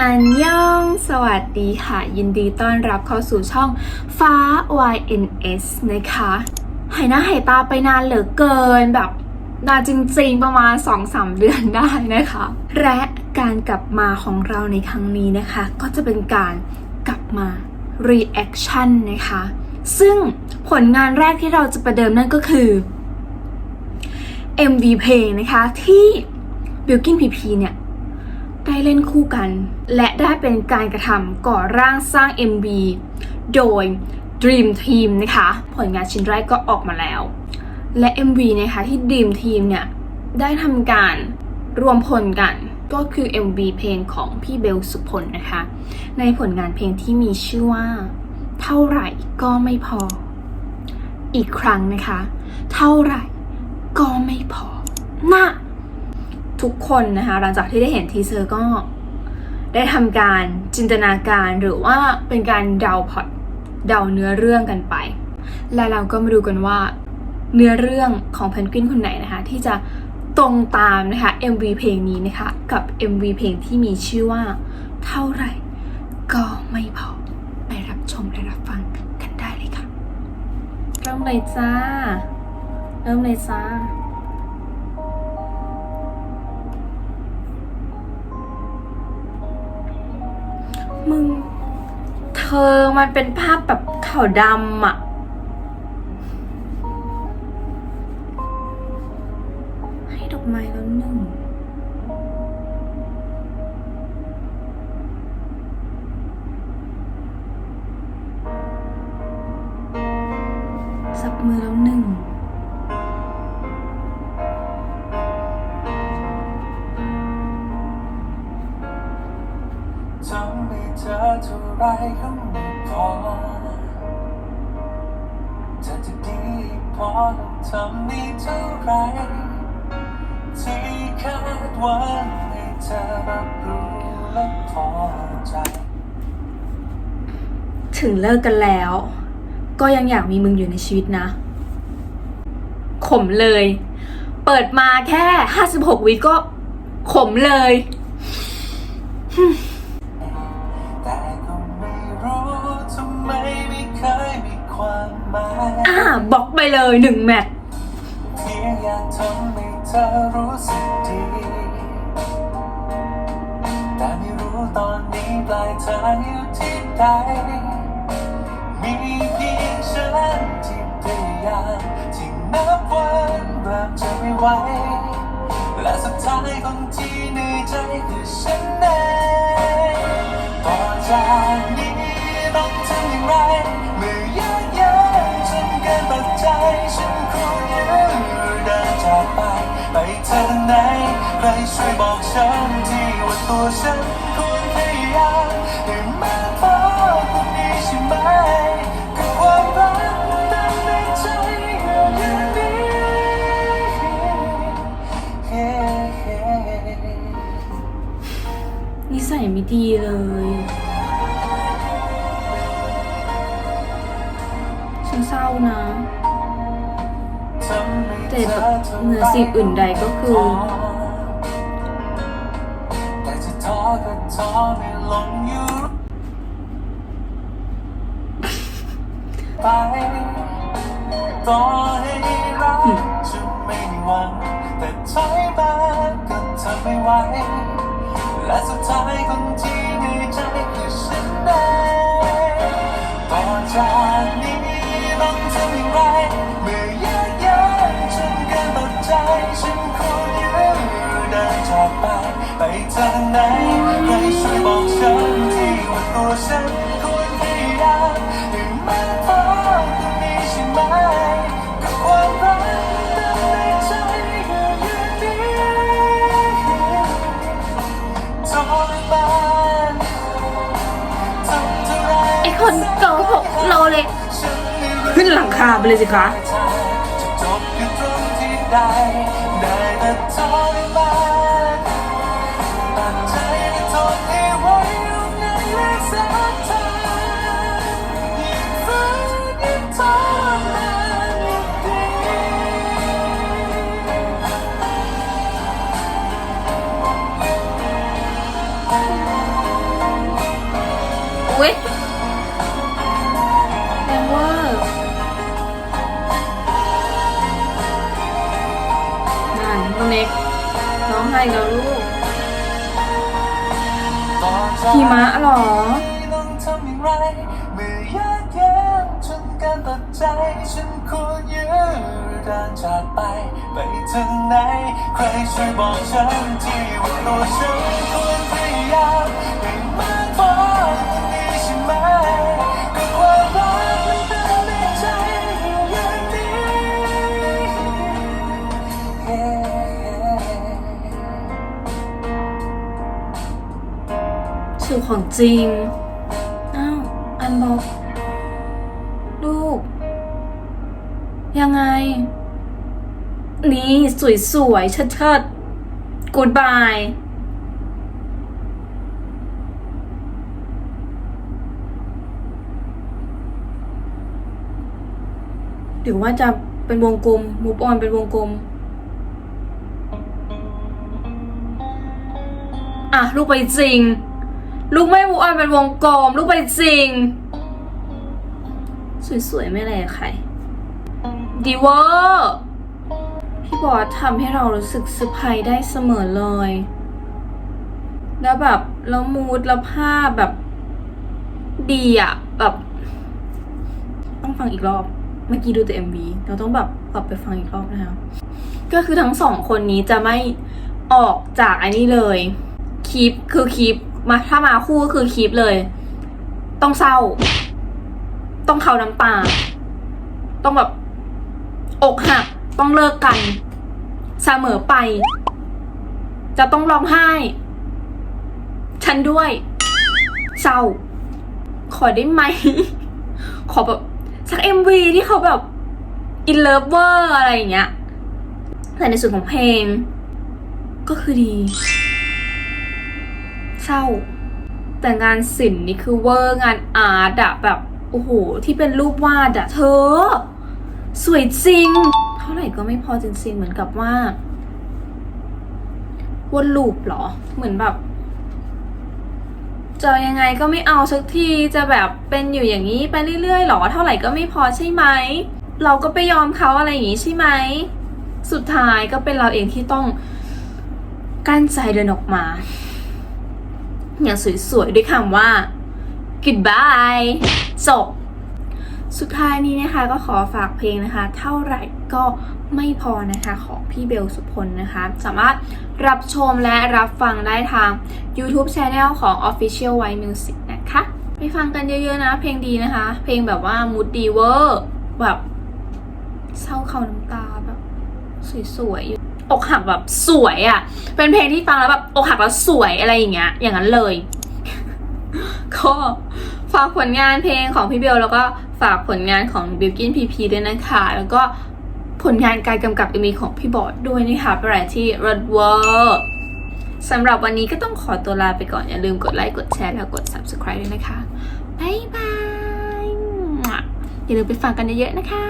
อันยอง สวัสดีค่ะ ยินดีต้อนรับเข้าสู่ช่องฟ้า YNS นะคะหายหน้าหายตาไปนานเหลือเกินแบบนานจริงๆประมาณ 2-3 เดือนได้นะคะ และการกลับมาของเราในครั้งนี้นะคะ ก็จะเป็นการกลับมา reaction นะคะ ซึ่งผลงานแรกที่เราจะประเดิมนั่นก็คือ MV เพลงนะคะที่ b i l k i n PP เนี่ย ได้เล่นคู่กัน และได้เป็นการกระทำก่อร่างสร้าง MV โดย Dream Team นะคะ ผลงานชิ้นแรกก็ออกมาแล้ว และ MV นะคะที่ Dream Team เนี่ยได้ทำการรวมพลกันก็คือ MV เพลงของพี่เบลสุพลนะคะ ในผลงานเพลงที่มีชื่อว่า เท่าไหร่ก็ไม่พอ อีกครั้งนะคะ เท่าไหร่ก็ไม่พอน่ะ ทุกคนนะคะ หลังจากที่ได้เห็นทีเซอร์ก็ได้ทำการจินตนาการหรือว่าเป็นการเดาพอตเดาเนื้อเรื่องกันไป และเราก็มาดูกันว่า เนื้อเรื่องของเพนกวินคนไหนนะคะ ที่จะตรงตามนะคะ MV เพลงนี้นะคะ กับ MV เพลงที่มีชื่อว่า เท่าไหร่ ก็ไม่พอไปรับชมและรับฟังกันได้เลยค่ะ เริ่มเลยจ้า เริ่มเลยจ้า มึง เธอมันเป็นภาพแบบขาวดำอะให้ดอกไม้แล้วหนึ่ง เท่าไรก็ไม่พอจะจะดีพอทำให้เท่าไรที่คาดหวังให้เธอรับรู้และพอใจ ถึงเลิกกันแล้ว ก็ยังอยากมีมึงอยู่ในชีวิตนะ ขมเลย เปิดมาแค่ 56 วิก็ขมเลยแบล็อกไปเลยหนึ่งแมตช์เพียงอยากทำให้เธอรู้สึกดีแต่ไม่รู้ตอนนี้ปลายทางอยู่ที่ใดมีเพียงฉันที่พยายามที่นับวันเริ่มจะไม่ไหวและสุดท้ายคนที่เหนื่อยใจคือฉันเอง รช่วยบอกฉันทีว่าตัวฉันควรพยายามให้มากพอคนนี้ใช่ไหมคือความรักตั้งในใจอย่างนี้ นิสัยไม่ดีเลย ฉันเศร้านะ แต่แบบเหนือสิ่งอื่นใดก็คือ ไปต่อให้รักจะไม่มีวันแต่ถอยมาก็ทำไม่ไหวและสุดท้ายคนที่ในใจคือฉันเองต่อจากนี้าไปเลยสิคะ นั่นน้องเน็กร้องไห้กับลูกหิมะเหรอต้องทำอย่างไรเมื่อยากเย็นจนการตัดใจฉันควรยืนเดินจากไปไปถึงไหนใครช่วยบอกฉันที่ว่าตัวฉันควร สื่ของจริง อ้าว อันบอก ลูก ยังไง นี่สวยๆเชิดๆกูดบายหรือว่าจะเป็นวงกลมมูฟออนเป็นวงกลม อะ ลูกไปจริง ลูกไม่มูออนเป็นวงกลม ลูกไปจริง สวยๆ ไม่แลใครดีเวอร์พี่บอสทำให้เรารู้สึกเซอร์ไพรส์ได้เสมอเลย แล้วแบบ แล้วมูดแล้วภาพแบบ ดีอะแบบ ต้องฟังอีกรอบ เมื่อกี้ดูแต่ MV เราต้องแบบกลับไปฟังอีกรอบนะคะ ก็คือทั้งสองคนนี้จะไม่ออกจากอันนี้เลยคลิปคือคลิป มาถ้ามาคู่ก็คือคลิปเลย ต้องเศร้า ต้องเขาน้ำตา ต้องแบบ อกหัก ต้องเลิกกันเสมอไป จะต้องร้องไห้ ฉันด้วย เศร้า ขอได้ไหม ขอแบบสักเอ็มวีที่เขาแบบอินเลิฟเวอร์อะไรอย่างเงี้ยแต่ในส่วนของเพลง ก็คือดี เศร้า แต่งานศิลป์นี่คือเวอร์งานอาร์ตอะแบบโอ้โหที่เป็นรูปวาดอะเธอ สวยจริง เท่าไหร่ก็ไม่พอจริงๆเหมือนกับว่าวนลูปหรอ เหมือนแบบจะยังไงก็ไม่เอาสักทีจะแบบเป็นอยู่อย่างนี้ไปเรื่อยๆหรอ เท่าไหร่ก็ไม่พอใช่ไหม เราก็ไปยอมเขาอะไรอย่างนี้ใช่ไหม สุดท้ายก็เป็นเราเองที่ต้องกั้นใจเดินออกมา อย่างสวยๆด้วยคำว่า goodbye จบ สุดท้ายนี้นะคะก็ขอฝากเพลงนะคะ เท่าไหร่ก็ไม่พอนะคะของพี่เบลสุพลนะคะ สามารถรับชมและรับฟังได้ทาง YouTube Channel ของ Official White Music นะคะไปฟังกันเยอะๆนะ เพลงดีนะคะ เพลงแบบว่ามูดดีเวอร์แบบเศร้าเขาน้ำตาแบบสวยๆ อกหักแบบสวยอะ่ะ เป็นเพลงที่ฟังแล้วแบบอกหักแล้วสวยอะไรอย่างเงี้ย อย่างนั้นเลย ก็ฝากผลงานเพลงของพี่เบลแล้วก็ฝากผลงานของบิลกินพีพีด้วยนะคะ แล้วก็ผลงานการกำกับมีของพี่บอดด้วยนะคะไปรายที่ Red w o r l d สำหรับวันนี้ก็ต้องขอตัวลาไปก่อน อย่าลืมกดไลค์กดแชร์แล้วกด subscribe ด้วยนะคะ บ๊ายบาย อย่าลืมไปฟังกันเยอะๆนะคะ